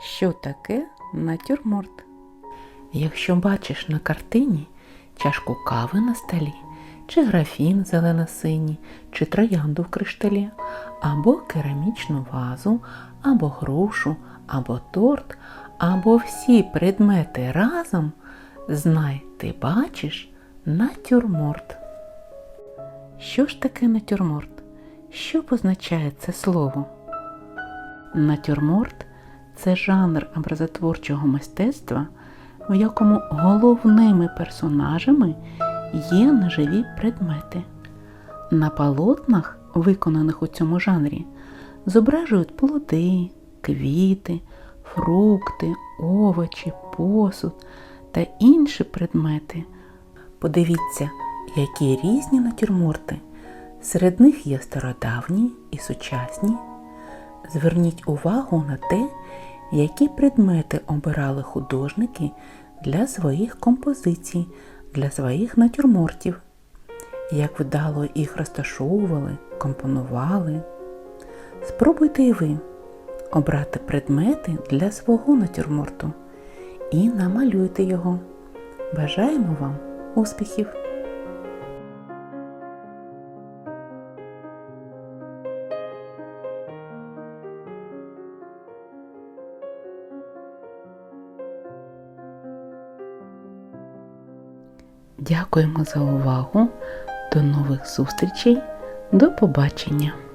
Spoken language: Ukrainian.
Що таке натюрморт? Якщо бачиш на картині чашку кави на столі, чи графін зелено-синій, чи троянду в кришталі, або керамічну вазу, або грушу, або торт, або всі предмети разом, знай, ти бачиш натюрморт. Що ж таке натюрморт? Що позначає це слово? Натюрморт це жанр образотворчого мистецтва, в якому головними персонажами є неживі предмети. На полотнах, виконаних у цьому жанрі, зображують плоди, квіти, фрукти, овочі, посуд та інші предмети. Подивіться, які різні натюрморти. Серед них є стародавні і сучасні. Зверніть увагу на те, які предмети обирали художники для своїх композицій, для своїх натюрмортів, як вдало їх розташовували, компонували. Спробуйте і ви обрати предмети для свого натюрморту і намалюйте його. Бажаємо вам успіхів! Дякуємо за увагу. До нових зустрічей. До побачення!